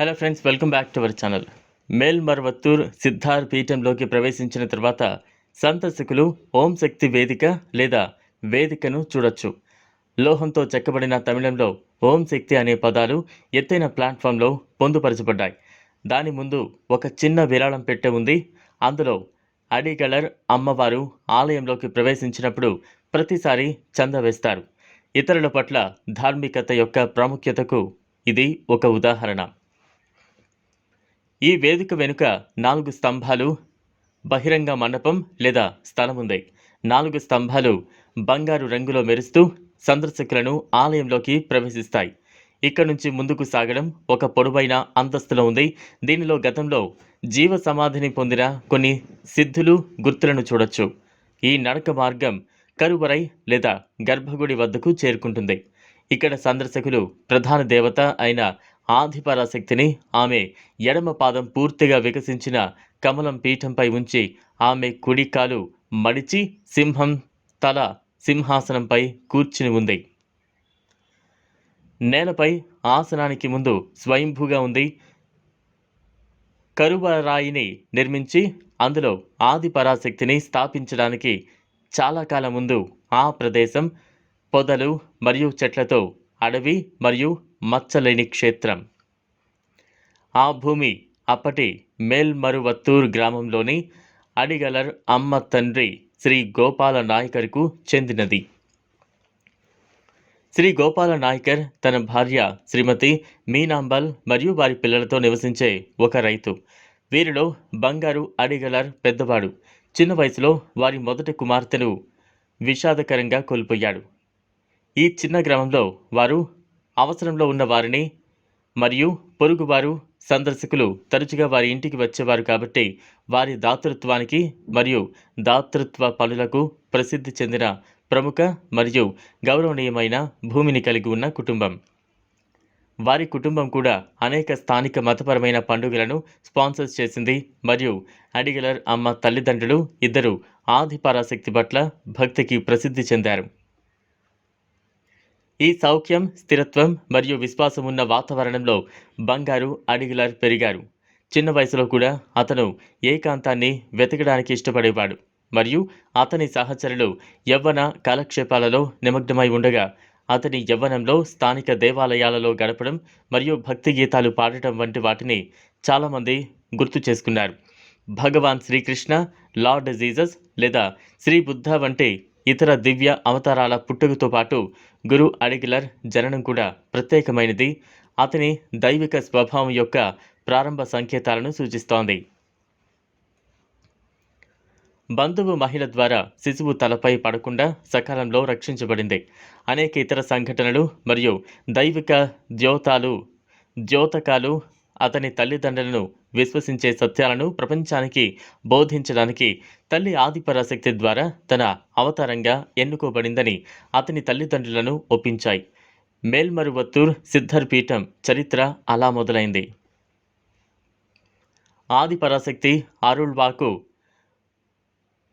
Hello friends welcome back to our channel Melmaruvathur Siddhar పీఠంలోకి ప్రవేశించిన తర్వాత సందర్శకులు ఓం శక్తి వేదిక లేదా వేదికను చూడొచ్చు. లోహంతో చెక్కబడిన తమిళంలో ఓం శక్తి అనే పదాలు ఎత్తైన ప్లాట్ఫామ్లో పొందుపరచబడ్డాయి. దాని ముందు ఒక చిన్న విరాళం పెట్టె ఉంది. అందులో అడిగలర్ అమ్మవారు ఆలయంలోకి ప్రవేశించినప్పుడు ప్రతిసారి చంద వేస్తారు. ఇతరుల పట్ల ధార్మికత యొక్క ప్రాముఖ్యతకు ఇది ఒక ఉదాహరణ. ఈ వేదిక వెనుక నాలుగు స్తంభాలు బహిరంగ మండపం లేదా స్థలం ఉంది నాలుగు స్తంభాలు బంగారు రంగులో మెరుస్తూ సందర్శకులను ఆలయంలోకి ప్రవేశిస్తాయి. ఇక్కడ నుంచి ముందుకు సాగడం ఒక పొడవైన అంతస్తులో ఉంది. దీనిలో గతంలో జీవ సమాధిని పొందిన కొన్ని సిద్ధులు గుర్తులను చూడొచ్చు. ఈ నడక మార్గం కరువరై లేదా గర్భగుడి వద్దకు చేరుకుంటుంది. ఇక్కడ సందర్శకులు ప్రధాన దేవత అయిన ఆదిపరాశక్తిని ఆమె ఎడమ పాదం పూర్తిగా వికసించిన కమలం పీఠంపై ఉంచి ఆమె కుడి కాలు మడిచి సింహం తల సింహాసనంపై కూర్చుని ఉంది. నేలపై ఆసనానికి ముందు స్వయంభూగా ఉంది. కరువరాయిని నిర్మించి అందులో ఆదిపరాశక్తిని స్థాపించడానికి చాలా కాలం ముందు ఆ ప్రదేశం పొదలు మరియు చెట్లతో అడవి మరియు మచ్చలేని క్షేత్రం. ఆ భూమి అప్పటి మేల్మరువత్తూర్ గ్రామంలోని అడిగలర్ అమ్మ తండ్రి శ్రీ గోపాల నాయకర్కు చెందినది. శ్రీ గోపాల నాయకర్ తన భార్య శ్రీమతి మీనాంబల్ మరియు వారి పిల్లలతో నివసించే ఒక రైతు. వీరిలో బంగారు అడిగలర్ పెద్దవాడు. చిన్న వయసులో వారి మొదటి కుమార్తెను విషాదకరంగా కోల్పోయాడు. ఈ చిన్న గ్రామంలో వారు అవసరంలో ఉన్న వారిని మరియు పొరుగువారు సందర్శకులు తరచుగా వారి ఇంటికి వచ్చేవారు కాబట్టి వారి దాతృత్వానికి మరియు దాతృత్వ పనులకు ప్రసిద్ధి చెందిన ప్రముఖ మరియు గౌరవనీయమైన భూమిని కలిగి ఉన్న కుటుంబం. వారి కుటుంబం కూడా అనేక స్థానిక మతపరమైన పండుగలను స్పాన్సర్ చేసింది మరియు అడిగలర్ అమ్మ తల్లిదండ్రులు ఇద్దరు ఆదిపరాశక్తి పట్ల భక్తికి ప్రసిద్ధి చెందారు. ఈ సౌఖ్యం స్థిరత్వం మరియు విశ్వాసం ఉన్న వాతావరణంలో బంగారు అడిగులర్ పెరిగారు. చిన్న వయసులో కూడా అతను ఏకాంతాన్ని వెతకడానికి ఇష్టపడేవాడు మరియు అతని సహచరులు యవ్వన కాలక్షేపాలలో నిమగ్నమై ఉండగా అతని యవ్వనంలో స్థానిక దేవాలయాలలో గడపడం మరియు భక్తి గీతాలు పాడటం వంటి వాటిని చాలామంది గుర్తు చేసుకున్నారు. భగవాన్ శ్రీకృష్ణ లార్డ్ జీజస్ లేదా శ్రీ బుద్ధ వంటి ఇతర దివ్య అవతారాల పుట్టుకతో పాటు గురు అడిగిలర్ జననం కూడా ప్రత్యేకమైనది. అతని దైవిక స్వభావం యొక్క ప్రారంభ సంకేతాలను సూచిస్తోంది. బంధువు మహిళ ద్వారా శిశువు తలపై పడకుండా సకాలంలో రక్షించబడింది. అనేక ఇతర సంఘటనలు మరియు దైవిక ద్యోతాలు ద్యోతకాలు అతని తల్లిదండ్రులను విశ్వసించే సత్యాలను ప్రపంచానికి బోధించడానికి తల్లి ఆదిపరాశక్తి ద్వారా తన అవతారంగా ఎన్నుకోబడిందని అతని తల్లిదండ్రులను ఒప్పించాయి. మేల్మరువత్తూర్ సిద్ధర్ పీఠం చరిత్ర అలా మొదలైంది. ఆదిపరాశక్తి అరుళ్వాకు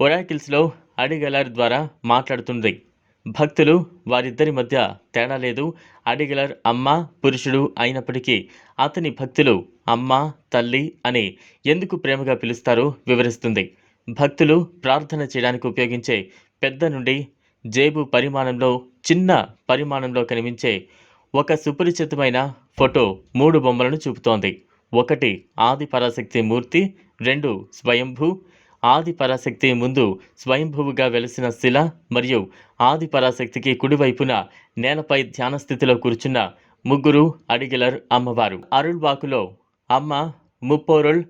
ఒరాకిల్స్లో అడిగలర్ ద్వారా మాట్లాడుతుంది. భక్తులు వారిద్దరి మధ్య తేడా లేదు. అడిగలర్ అమ్మ పురుషుడు అయినప్పటికీ అతని భక్తులు అమ్మ తల్లి అని ఎందుకు ప్రేమగా పిలుస్తారో వివరిస్తుంది. భక్తులు ప్రార్థన చేయడానికి ఉపయోగించే పెద్ద నుండి జేబు పరిమాణంలో చిన్న పరిమాణంలో కనిపించే ఒక సుపరిచితమైన ఫోటో మూడు బొమ్మలను చూపుతోంది. ఒకటి ఆది పరాశక్తి మూర్తి రెండు స్వయంభూ ఆది పరాశక్తి ముందు స్వయంభువుగా వెలిసిన శిల మరియు ఆది పరాశక్తికి కుడివైపున నేలపై ధ్యాన స్థితిలో కూర్చున్న ముగ్గురు అడిగలర్ అమ్మవారు. అరుళ్వాకులో అమ్మ ముప్పోరుల్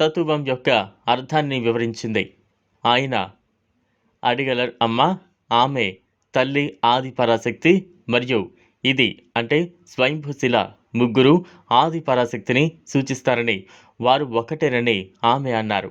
తత్వం యొక్క అర్థాన్ని వివరించింది. ఆయన అడిగలర్ అమ్మ ఆమె తల్లి ఆది పరాశక్తి మరియు ఇది అంటే స్వయంభుశిల ముగ్గురు ఆది పరాశక్తిని సూచిస్తారని వారు ఒకటేనని ఆమె అన్నారు.